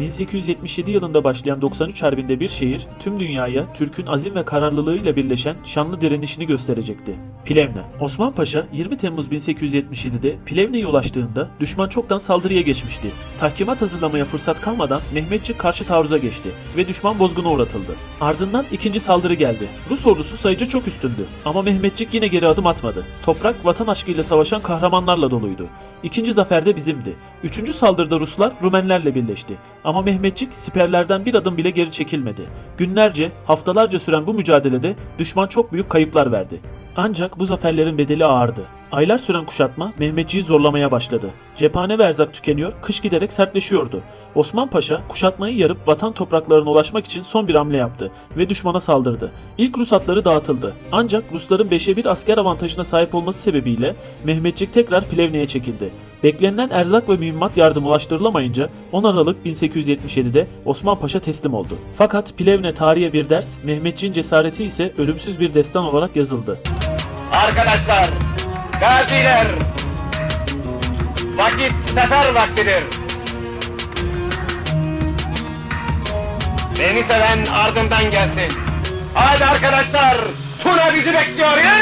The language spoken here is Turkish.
1877 yılında başlayan 93 Harbi'nde bir şehir, tüm dünyaya Türk'ün azim ve kararlılığıyla birleşen şanlı direnişini gösterecekti. Plevne. Osman Paşa 20 Temmuz 1877'de Plevne'ye ulaştığında düşman çoktan saldırıya geçmişti. Tahkimat hazırlamaya fırsat kalmadan Mehmetçik karşı taarruza geçti ve düşman bozguna uğratıldı. Ardından ikinci saldırı geldi. Rus ordusu sayıca çok üstündü ama Mehmetçik yine geri adım atmadı. Toprak vatan aşkıyla savaşan kahramanlarla doluydu. İkinci zafer de bizimdi. Üçüncü saldırıda Ruslar Rumenlerle birleşti. Ama Mehmetçik siperlerden bir adım bile geri çekilmedi. Günlerce, haftalarca süren bu mücadelede düşman çok büyük kayıplar verdi. Ancak bu zaferlerin bedeli ağırdı. Aylar süren kuşatma Mehmetçiği zorlamaya başladı. Cephane ve erzak tükeniyor, kış giderek sertleşiyordu. Osman Paşa kuşatmayı yarıp vatan topraklarına ulaşmak için son bir hamle yaptı ve düşmana saldırdı. İlk Rus atları dağıtıldı. Ancak Rusların 5'e 1 asker avantajına sahip olması sebebiyle Mehmetçik tekrar Plevne'ye çekildi. Beklenilen erzak ve mühimmat yardımı ulaştırılamayınca 10 Aralık 1877'de Osman Paşa teslim oldu. Fakat Plevne tarihe bir ders, Mehmetçiğin cesareti ise ölümsüz bir destan olarak yazıldı. Arkadaşlar, gaziler, vakit sefer vaktidir. Beni seven ardından gelsin. Hadi arkadaşlar, Tuna bizi bekliyor, yürü!